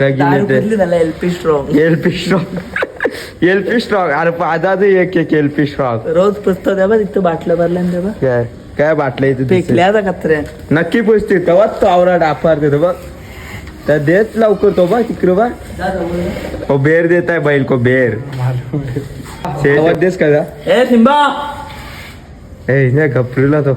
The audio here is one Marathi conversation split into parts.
कुठली झाला LP strong LP strong LP strong अरे पाजाच एक एक एलपी स्ट्रॉंग रोज पुस्तक द्या बा तिथं बाटल्या भरल्या ना तेव्हा काय काय बाटलं इथे दिसेल? फेकल्या आता कचऱ्या नक्की पुसते तेव्हाच तो आवरा डापार देतो बघ तर देत लवकर तो बघ तिकडे बघ ओ बेर देत आहे बैल को बेर देस का जा ए थिंबा ए नाही घपरीला तो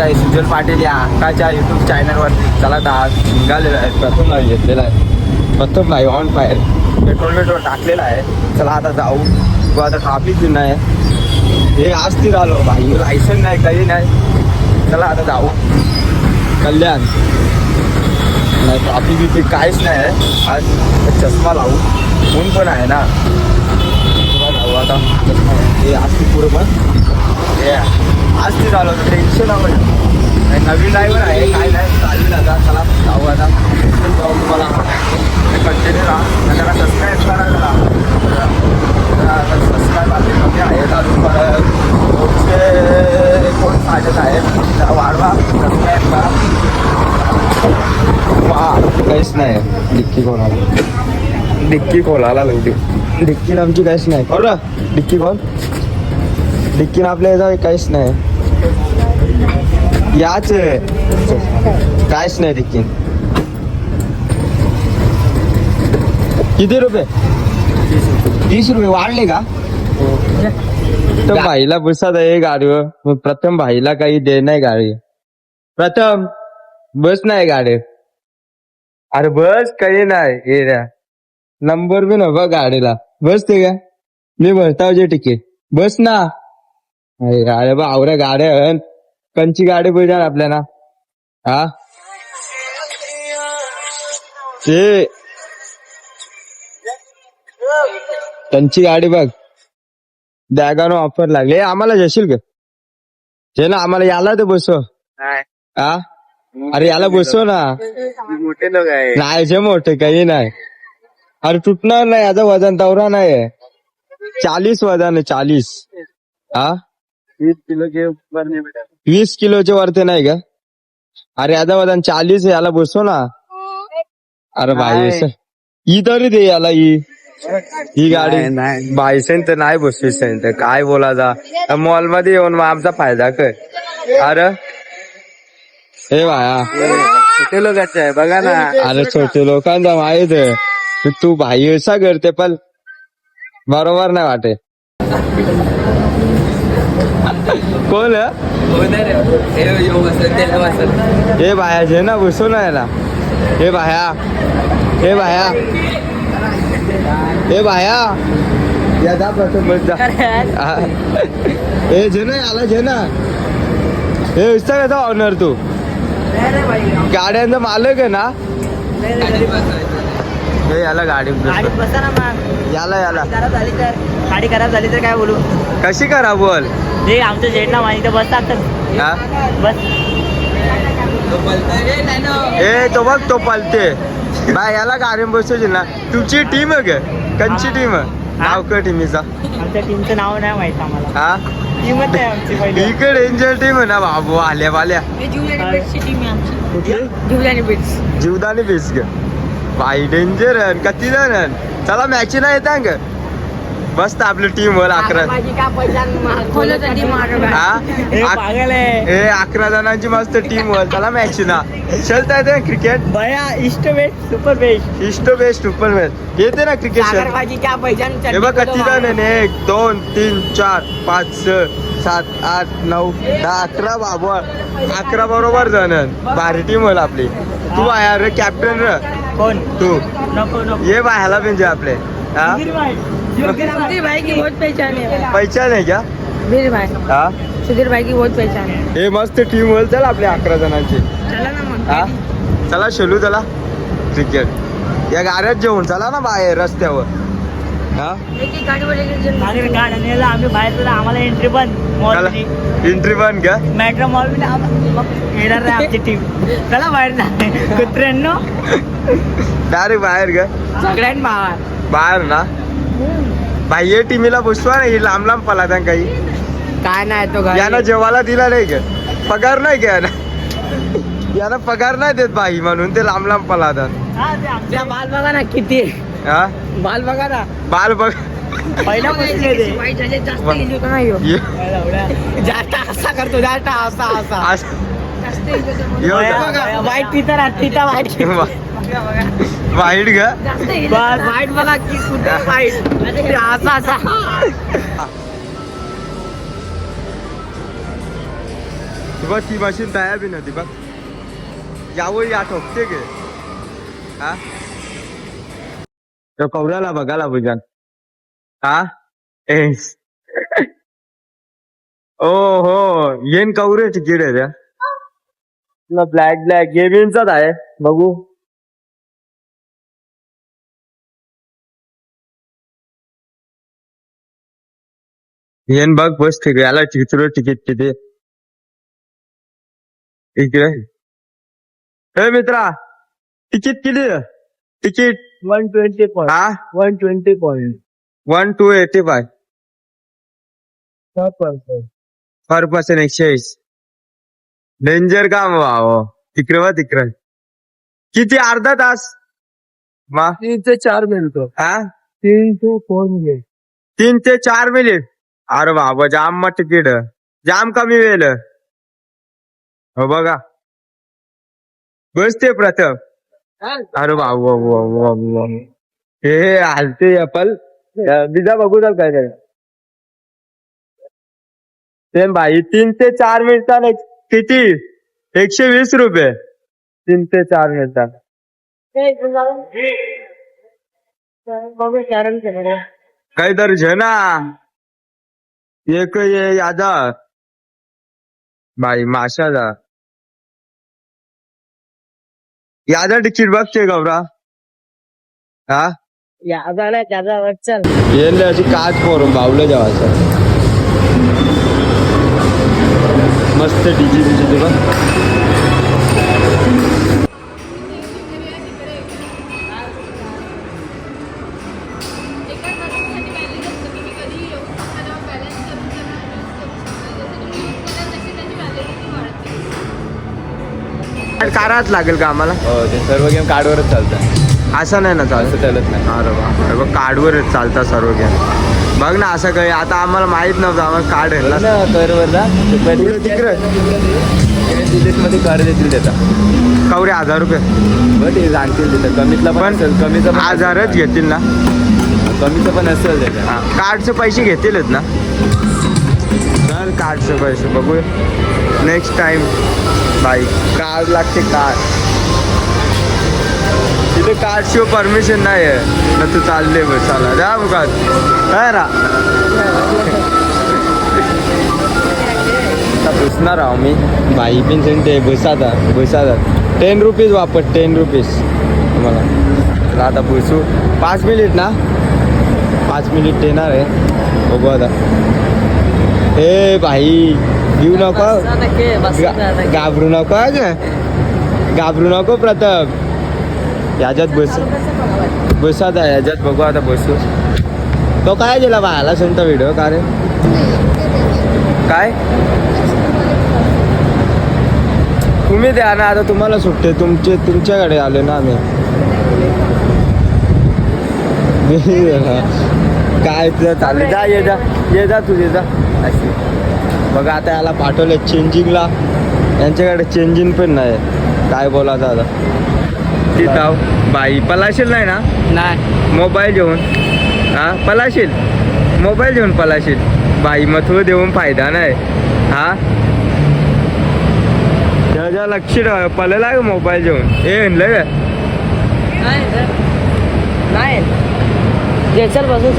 आहे. स्वागत आहे सुजल पाटील या आकाच्या युट्यूब चॅनलवर चला दहा आज निघालेला आहे. प्रथम लाईव्ह घेतलेला आहे. प्रथम live on fire petrol petrol टाकलेला आहे. चला आता जाऊ. बघू आता ट्राफिक नाही हे आज ती आलो भाई लायसन नाही काही नाही. चला आता जाऊ. कल्याण. नाही ट्राफिक इथे काहीच नाही आहे. आज चष्मा लावू. ऊन पण आहे ना. जाऊ आता. चष्मा हे आज ती पण आज ते झालं होतं. टेन्शन आपण नवीन ड्रायव्हर आहे. काय नाही. चालू आता. चला जाऊ आता. जाऊ तुम्हाला. कंटिन्यू राहा. त्याला सबस्क्राईब करा जरा. सबस्क्राईब कमी आहेत अजून पुढचे कोण साजत आहेत जरा वाढवा. सबस्क्राईब करा. वा काहीच नाही. डिक्की कोणाला? डिक्की कोणाला लावली डिक्की आमची काहीच नाही. बरं डिक्की कोण? डिक्कीन आपल्या याचा काहीच नाही. याच. काहीच नाही डिक्कीन किती रुपये? तीस रुपये. वाढले का? तर भाईला बसत आहे गाडीवर. प्रथम भाईला काही दे नाही गाडी. प्रथम बस नाही गाडी. अरे बस काही नाही. हे नंबर बी नको गाडीला. बस ते का? मी भरताव जे तिकीट बस ना. अरे बा आवऱ्या गाड्या. कंची गाडी पाहिजे आपल्याला? हा? ते. त्यांची गाडी बघ. दॅगानो ऑफर लागली. आम्हाला जशील का? जे ना आम्हाला याला तर बसव. हा? अरे याला बसव ना. मोठे लोक आहे. नाही जे मोठे काही नाही. अरे तुटणार नाही याचं वजन तवरा नाही चाळीस वजन आहे चाळीस. हा? वीस किलो के ऊपर नाही भेटत. वीस किलोचे वरती नाही का? अरे याचं वजन चाळीस याला बसव ना. अरे भाई नाही. ही तरी दे याला ही. ही गाडी. नाही. बायसेन तर नाही बसवीस तर. काय बोलायचा मॉलमध्ये येऊन मग आमचा फायदा काय अरे? हे भाया. छोटे लोकांचे आहे बघा ना. अरे छोटे लोकांचा माहीत आहे. तू भाई असा करते पण बरोबर नाही वाटे. कोण आहे? हे बाया जे ना बसू ना याला. हे बाया हे बाया हे बाया या जा प्रथम बस जा. हा. जे ना आला जे ना. हे उस्ता कसा ऑनर तू. गाड्यांचा मालक आहे ना. हे याला गाडी गाडी बसा ना मग. याला याला. खराब झाली तर गाडी खराब झाली तर काय बोलू? कशी करा बोल? ते आमचं जेट ना माझी तर बसतात तर हा? बस. ए तो बघ तो पलते बा याला गाडी बसवची ना. तुमची टीम आहे का कंची टीम आहे. नाव का टीमीचा. आमच्या टीमचं नाव नाही माहीत आम्हाला. हा? टीमच आमची पहिली. इकडे डेंजर टीम आहे ना बाबू आल्या बाल्या जीवदानी बेस ग. भाई डेंजर आहे किती जण आहे? चला मॅच नाही येत ग बस आपली टीम वर अकरा. हा? हे अकरा जणांची मस्त टीम वर चला मॅच ना चलता येते क्रिकेट बया इष्ट बेस्ट सुपर बेस्ट इस्ट बेस्ट सुपर मॅच येते ना क्रिकेट हे बघ किती जण आहे एक दोन तीन चार पाच सहा सात आठ नऊ दहा अकरा बाबू. अकरा बरोबर जण. भारी टीम होईल आपली. तू आहे रे कॅप्टन र. कोण? तू. ये बाहेला म्हणजे आपले. हा? भाई. सुधीर भाई की बहुत पहचान है। पैसा नाही का सुधीर भाई। हा? सुधीर भाई की बहुत पहचान है। हे मस्त टीम होईल चल आपल्या अकरा जणांची. चला ना मग. हा? चला शेलू चला. क्रिकेट या गाड्यात जेवून चला ना बाहेर रस्त्यावर. हा? एक एक गाडीवर एक एक जण आणि गाड्याला आम्ही बाहेर तुला आम्हाला एंट्री पण मॉल एंट्री पण घ्या मेट्रो मॉलमध्ये आम- मग येणार नाही आमची टीम चला बाहेर जा. कुत्र्यांनो. डायरेक्ट बाहेर घ्या सगळ्यात बाहेर. बाहेर ना? बाह्य टीमीला बसवा ना ही लांब लांब पलाता काही काय नाही तो यानं जेवायला दिला नाही का पगार नाही ना यानं पगार नाही देत बाई म्हणून ते लांब लांब पलातात आपल्या बाल बघा ना किती आहे. हा बाल बघा ना बाल बघ पहिला वाईट झाले, जास्त वा. enjoy हो. ये- जास्त असा करतो जास्त enjoy. यो. वाईट तिथं राहत तिथं वाईट. वाईट ग. वाईट बघा की कुठे वाईट. ते असा असा. बघ ती मशीन तयार बी नव्हती बघ. यावर या ठोकते गे. हा? तो कवऱ्याला बघायला भुजन हा? एस ओ हो. येन कवरे तिकीट आहे त्या ब्लॅक ब्लॅक गेमिंगचाच आहे. बघू. येन बघ बस ठीक याला चित्र तिकीट किती इकडे हे मित्रा तिकीट किती? तिकीट वन ट्वेंटी पॉईंट हा one twenty point one two eighty five per person एकशे वीस डेंजर काम वाव तिकडे वा तिकडे किती अर्धा तास मा तीन ते चार मिनिटं हा तीन ते फोन घे तीन ते चार मिनिट अरे बाबा जाम मग तिकीट जाम कमी वेळ. हो बघा. बसते प्रथम. अरे बाबा हे हलते अप्पल बिजा बघू तर काय काय. ते भाई तीन ते चार मिनिटाला किती? एकशे वीस रुपये. तीन ते चार मिनिटात बघू कारण केलं काहीतरी झे ना. एक ये यादा. बाई माशाचा यादा तिकीट बघते गौरा. हा? यादा नाही त्याचा वर चल. येईल अशी काच करून बावलं जेवायचं मस्त डीजी बिजी ते बघ. काराच लागेल का आम्हाला? हो ते सर्व गेम कार्डवरच चालतं असं नाही ना चालत? असं चालत नाही. अरे वा. बघ कार्डवरच चालता सर्व गेम. बघ ना असं काही आता आम्हाला माहीत नव्हतं आम्हाला कार्ड आहे ना करवर जा पुढे तिकडे. मध्ये कार्ड देतील देता कवरे हजार रुपये? बट ते सांगतील तिथं कमीतला पण पण असेल कमीचं पण हजारच. घेतील ना? कमीचं पण असेल हा, कार्डचे पैसे घेतीलच ना? चल कार्डचे पैसे बघू नेक्स्ट टाइम बाईक कार लागते कार तिथे कारशिवाय शिव परमिशन नाही आहे ना तू चालले बस चाला. जा मुखात काय रा? बसणार आहो मी. बाई पण सांगते बसादा बसाता टेन रुपीज वापर टेन रुपीज तुम्हाला. आता बसू. पाच मिनिट ना? पाच मिनिट येणार आहे. बघू आता. ए भाई येऊ नको. घाबरू नको हा घाबरू नको प्रताप. याच्यात बस बस आता याच्यात बघू आता बसू. तो काय दिला बाळाला सांगता व्हिडिओ का रे काय? तुम्ही द्या ना आता तुम्हाला सुट्टे तुमचे तुमच्याकडे आले ना आम्ही. काय तुझं चाललं जा ये जा. ये जा तू ये जा. अशी बघा आता याला पाठवलं चेंजिंगला. यांच्याकडे चेंजिंग पण नाही. काय बोलायचं आता? तिथं बाई पलाशील नाही ना? नाही. मोबाईल घेऊन. हा? पलाशील? मोबाईल घेऊन पलाशील? बाई मथव देऊन फायदा नाही. हा? त्याच्या लक्ष का मोबाईल घेऊन? हे म्हणलं का? नाही जे चल बसून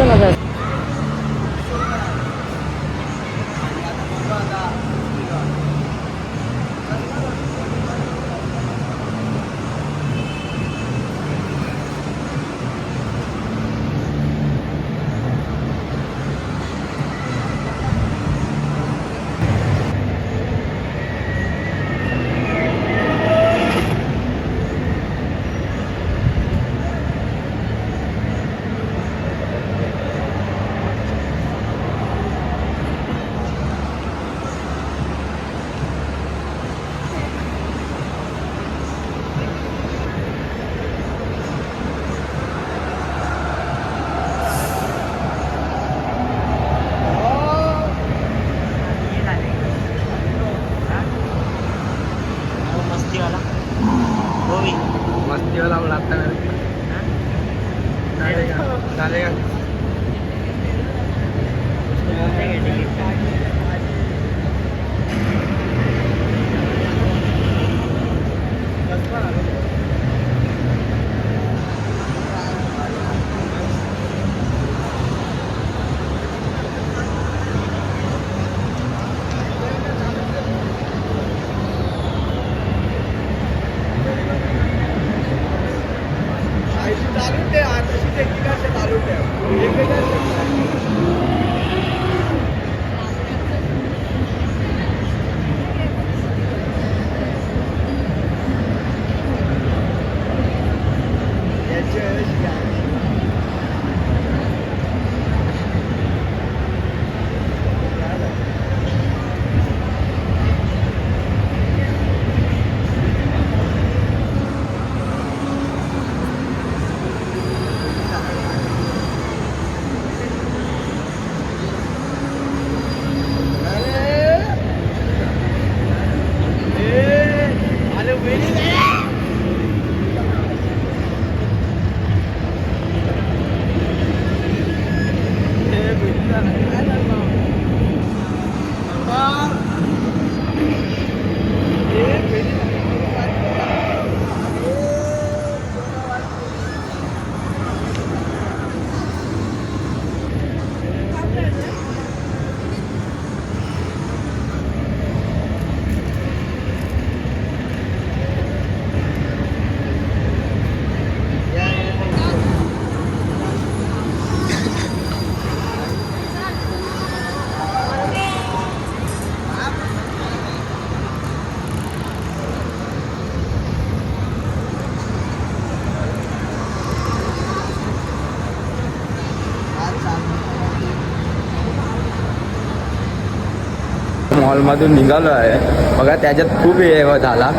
मॉलमधून निघालो आहे. बघा त्याच्यात खूप हे झाला.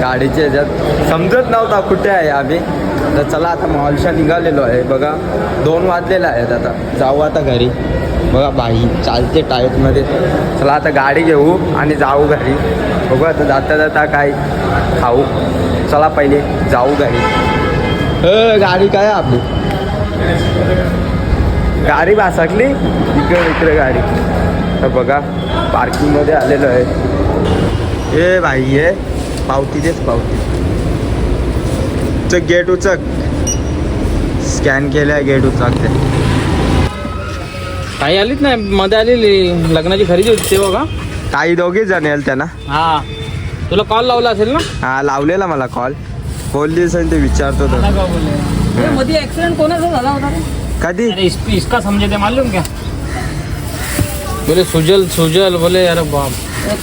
गाडीच्या ह्याच्यात समजत नव्हता कुठे आहे आम्ही. तर चला आता मॉलच्या निघालेलो आहे. बघा दोन वाजलेला आहेत आता. जाऊ आता घरी. बघा बाई चालते टाईटमध्ये चला आता गाडी घेऊ आणि जाऊ घरी. बघू आता जाता जाता काय खाऊ. चला पहिले जाऊ घरी. अ, गाडी काय आहे आपली? गाडी भासकली? इकडे इकडे गाडी. तर बघा. पार्किंगमध्ये आलेलो आहे. ए भाई ये पावती देच पावती. चक गेट उचक. स्कॅन केल्या गेट उचक ते काही आलीच नाही? मध्ये आलेली. लग्नाची खरेदी होती तेव्हा का? काही दोघे जण येईल त्यांना. हा. तुला कॉल लावला असेल ना? हा लावलेला मला कॉल बोलली असेल ते विचारतो तर मध्ये ऍक्सिडेंट कोणाचा झाला होता कधी? इसका समझे थे मालूम क्या? बोले सुजल सुजल बोले अरे बाप.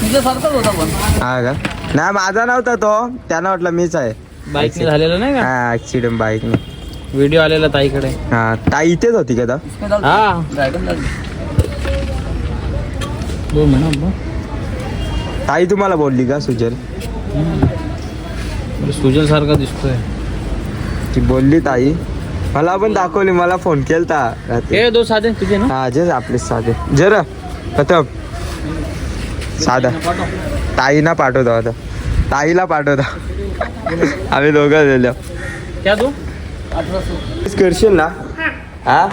तुझ्यासारखाच होता पण. हा का? नाही माझा नव्हता तो. त्यांना वाटलं मीच आहे. बाईकने झालेलं नाही का? हा ऍक्सिडेंट बाईकने. व्हिडिओ आलेला ताईकडे. हा ताई इथेच होती का तर हा. दोन महिना ताई तुम्हाला बोलली का सुजल? सुजल सारखा दिसतोय. ती बोलली ताई. मला पण दाखवली मला फोन केलता रात्री. दो साधे तुझे ना? हा जेच आपले साधे. जरा. प्रताप साधा. ताईना पाठवतो आता. ताईला पाठवतो. आम्ही दोघं तू? करशील ना? हा?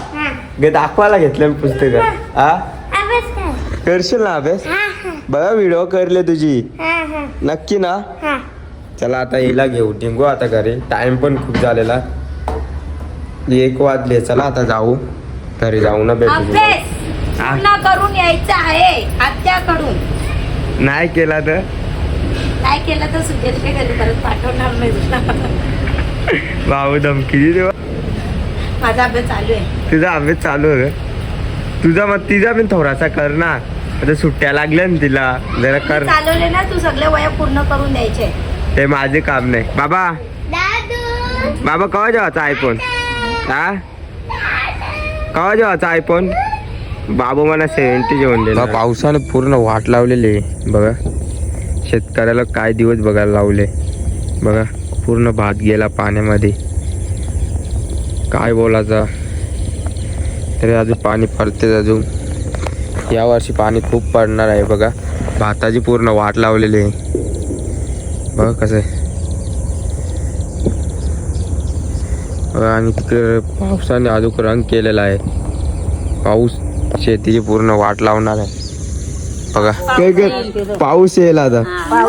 गे दाखवायला घेतलं पुस्तक. हा? करशील ना अभ्यास? बघा व्हिडिओ करले तुझी. नक्की ना? चला आता हिला घेऊ. निघू आता घरी. टाइम पण खूप झालेला. एक वाजले. चला आता जाऊ. घरी जाऊ ना भेटू पूर्ण करून यायचं आहे आत्याकडून. नाही केला तर? काय केलं तर सुजलच्या घरी परत पाठवणार नाही तुला. भाऊ धमकी दे देवा माझा अभ्यास चालू आहे. तुझा अभ्यास चालू आहे तुझा मग तिचा पण थोडासा कर ना आता सुट्ट्या लागल्या ना तिला. जरा कर. चालवले ना तू सगळे वया पूर्ण करून द्यायचे. ते माझे काम नाही. बाबा. बाबा कवा जेवायचा आयफोन हा? कवा जेवायचा आयफोन बाबू मला सेव्हन्टी जेवण दिला. पावसानं पूर्ण वाट लावलेली आहे बघा. शेतकऱ्याला काय दिवस बघायला लावले. बघा पूर्ण भात गेला पाण्यामध्ये. काय बोलायचा? तरी अजून पाणी पडतेच अजून. यावर्षी पाणी खूप पडणार आहे बघा. भाताची पूर्ण वाट लावलेली आहे. बघा कसं आहे. आणि तिकडे पावसाने अजून रंग केलेला आहे. पाऊस शेतीची पूर्ण वाट लावणार आहे. बघा. काय काय? पाऊस येईल आता.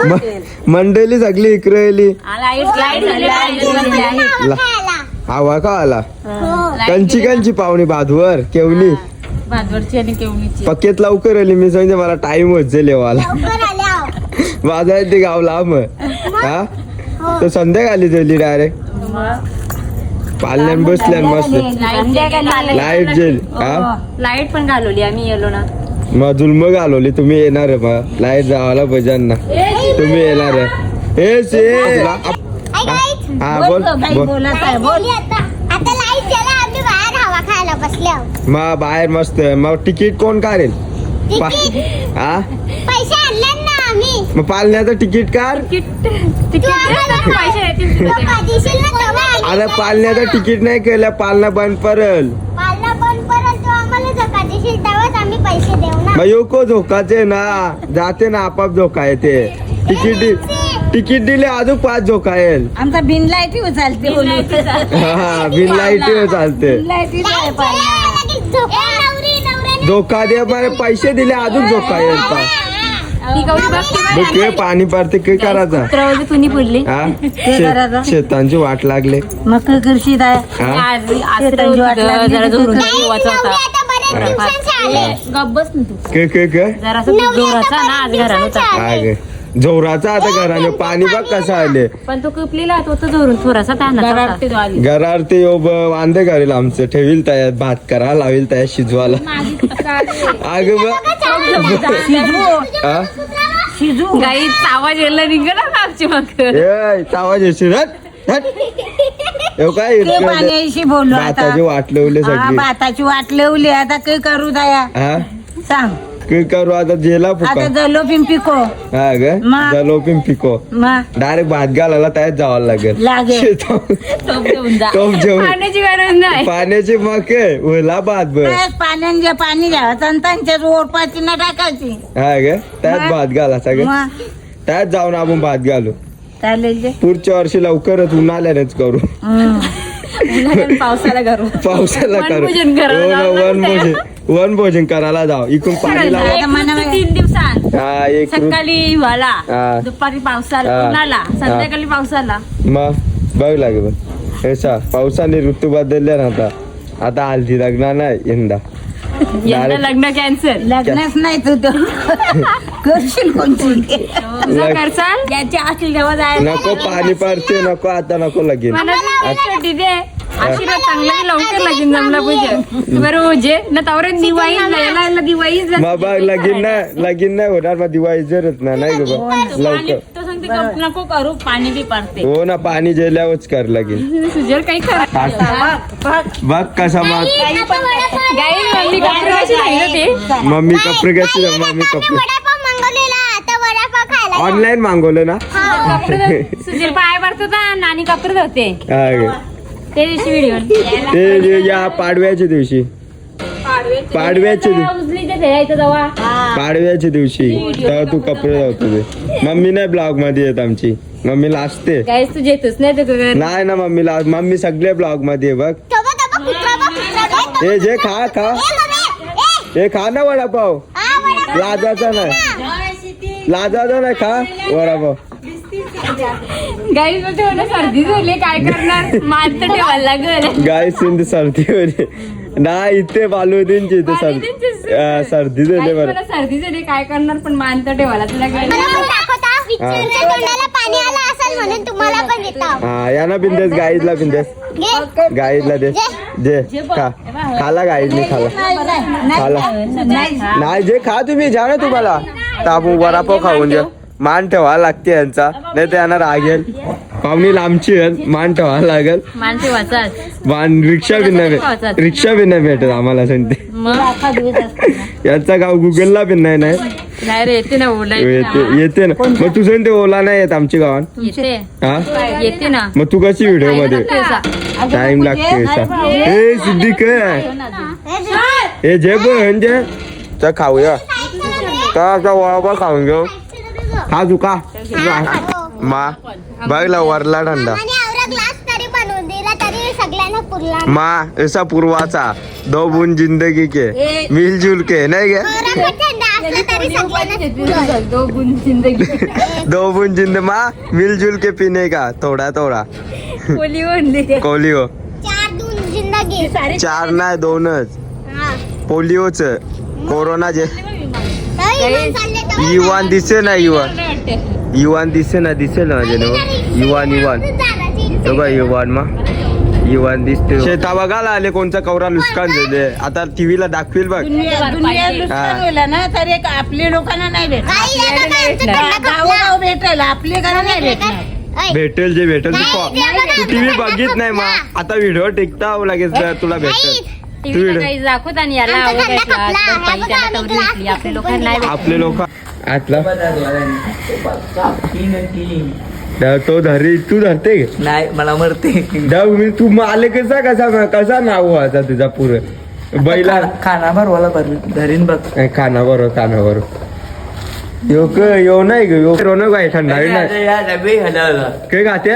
म- मंडळी सगळी इकडे येली ला- हवा का आला? कंची कंची पाहुणी भादवर केवली. भादवरची आणि केवणीची पक्केत लवकर आली मी सांगते मला टाइम होत जाईल येवाला. माझा ते गाव लांब आहे. हा? तर संध्याकाळी झाली डायरेक्ट पाल्यान बसल्यान मस्त. लाइट जेल हा? लाइट पण घालवली आम्ही येलो ना. मग जुलम घालवली तुम्ही येणार आहे मग. लाइट जावाला भजन ना तुम्ही येणार आहे. हे से हा बोल बोल आता लाइट गेला आम्ही बाहेर हवा खायला बसल्या मग बाहेर मस्त आहे. मग तिकीट कोण काढेल? हा? पैसे मग पालण्याचं तिकीट काढ. अरे पालण्याचं तिकीट नाही केलं पालना बंद ना मग योको झोकाचे ना? जाते ना आपाप झोका येते. तिकीट तिकीट दिले अजून पाच झोका येईल. आमचा बिन लाईटी चालते हा बिन लाइट चालते. झोका. दे बरं पैसे दिले अजून झोका येईल ती गौरी बघते बघ ते पाणी पडते काय करायचा. कुणी पडली हा? शेतांची वाट लागले. मग करशील आहे हा? आज आज जरा जोरून नाही, वाचा नवरी होता. आता बरेच दिवसांचे आले. गप्पस ना तू. काय काय काय जोराचा आता ना आज घरा होता. गे. जोराचा आता घराने पाणी बघ कसं आले. पण तो कपलेला तो तर जोरून थोडासा ताना घरावर ते यो ब- वांदे करेल आमचं. ठेवील तयार भात करा लावेल तयार शिजवायला अग हा शिजू. गाईचा आवाज यायला निघाला ना आमची मग. आवाज येशील हट, हट. यो काय ते इतकं पाण्याशी बोललो आता. भाताची वाट लावली हा सगळी. भाताची वाट लावली. आता काय करू दया? हा? सांग. काय करू आता जेला आता फुका जलो पिंपिको हा ग? मग? जलोपिन पिको. मग डायरेक्ट भात घालायला तयार जावं लागेल. लागेल शेतावर. टोप घेऊन जा. टोप जेवण पाण्याची गरज नाही. पाण्याची मक ओला भात बर त्यात पाण्याने जे पाणी घ्यायचं आणि त्यांच्यात ओरपाची ना टाकायची. हा ग? त्यात मग? भात घाला सगळं. मग त्यात जाऊन आपण भात घालू. चालेल ते पुढच्या वर्षी लवकरच उन्हाळ्यानेच करू. हम्म. उन्हाळ्यात पावसाला करू. पावसाला करू. वनभोजन करायला हो ना, जावं लागतं. वनभोजन. वनभोजन करायला जाऊ इकडून पाणी लावा तीन दिवसात हा एक सकाळी हिवाळा हा. दुपारी पावसाला हा. उन्हाला संध्याकाळी पावसाला मग बघ लागे बघ पावसाने ऋतू बदलले ना आता आता हल्दी लग्न नाही यंदा यंदा Direct- लग्न कॅन्सल लग्नच नाही तू तर करशील कोणची तुझं करसाल असली तेव्हा जायला नको पाणी पडते नको आता नको मला दे आशीर्वाद चांगला की लवकर लगीन जमला पाहिजे बरं ना तवरे दिवाळी दिवाळी बघ लगीन नाही लगीन नाही होणार मग दिवाळी जरच ना नाही ग बा लवकर. नको करू पाणी बी पडते हो ना पाणी जेल्यावरच कर लगीन. सुजल काही कर. बघ कसा मम्मी कपडे कशी सांगितलं ते मम्मी कपडे कसे मम्मी कपडे. वडापाव मागवलेला आता वडापाव खायला ऑनलाईन मागवलं ना? सुजल पाय पडतो ना नानी कपडे होते हा गे. ते दिवशी व्हिडिओ ते जे या पाडव्याच्या दिवशी. पाडव्याच्या दिवशी उजली ते पाडव्याच्या दिवशी. तेव्हा तू कपडे लावतो ते. मम्मी नाही ब्लॉगमध्ये येत आमची. मम्मी लाजते. तू जेतोस नाही नाही ना मम्मी लाज. मम्मी सगळे ब्लॉगमध्ये आहे बघ. तबा तबा कुत्रा बा कुत्रा बा. हे जे खा खा. ए, मम्मी, ए, हे खा ना वडापाव. हा, वडापाव लाजाचा नाही. लाजाचा नाही खा वडापाव. गाईस ठेवलं सर्दी झाली काय करणार? मात ठेवायला लागल. गाय सिंध सर्दी होते नाही इथे बालुदीनची इथे सर्दी. सर्दी. झाली बरं. मला सर्दी झाली काय करणार? पण मान तर ठेवायला लागेल. मला पण दाखवता तुमच्या तोंडाला पाणी आलं असेल म्हणून तुम्हाला पण देतो. हा यांना बिंदेस गाईजला बिंदेस. गाईजला दे. जे खा. खाला गाईजने खाला. खाला. नाही जे खा तुम्ही जा ना तुम्हाला. आपण वडापाव खाऊन जा. मान ठेवा लागते यांचा. नाही तर यांना रागेल पाहुणी लांबची आहेत. मान ठेवा लागेल. मान रिक्षा बी नाही भे- रिक्षा बी नाही भेटत आम्हाला सांगते. यांचा गाव गुगलला बी नाही नाही? नाही रे येते ना ओला येते येते ना. मग तुझं ते ओला नाही येत आमच्या गावात? येते. हा? येते ना. मग तू कशी व्हिडिओमध्ये. टाइम लागते हे सिद्धिक हे जे पण जे तर खाऊया. का आता वडापाव खाऊन घेऊ. खा तू का? मा बघला वरला उरला मा ऐसा पूर्वाचा. दो बुन जिंदगी के. मिलजुल के नाही गे? दो गुण जिंदगी. दो बुन जिंद मा मिलजुल के पीने का? थोडा थोडा. कोली म्हणली पोलिओ चार नाही दोनच. हा. पोलिओच. कोरोना जे इवन युवान दिसे ना युवान. युवान दिसे ना दिसे ना माझे नाव. युवान युवान. तो का युवान मा. युवान दिसते. शेता बघायला आले कोणचा कवरा नुकसान झाले आता टीव्हीला दाखवील बघ. ना तर एक आपल्या लोकांना नाही भेटेल आपल्या घरा नाही भेटणार. ऐ, भेटेल जे भेटेल नाही, तू बघा, टीव्ही बघित नाही मा. खपला. आता व्हिडिओ टिकता जर तुला भेटेल. तू काही दाखवत आणि याला आवड आपल्या लोकांना नाही. आपले लोक आतला. धरी तू धरते का? नाही मला मरते. दा मी तू माले कसा कसा कसा नाव व्हायचा तुझा पुरं? बैला खाना भरवाला भर. धरीन बघ. खाना बरो खाना बरो यो क यो नाही ग यो रोनक आहे थंड आहे ना काय खाते?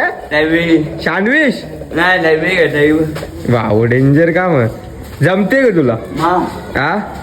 सँडविच वा डेंजर काम जमते का तुला? हा.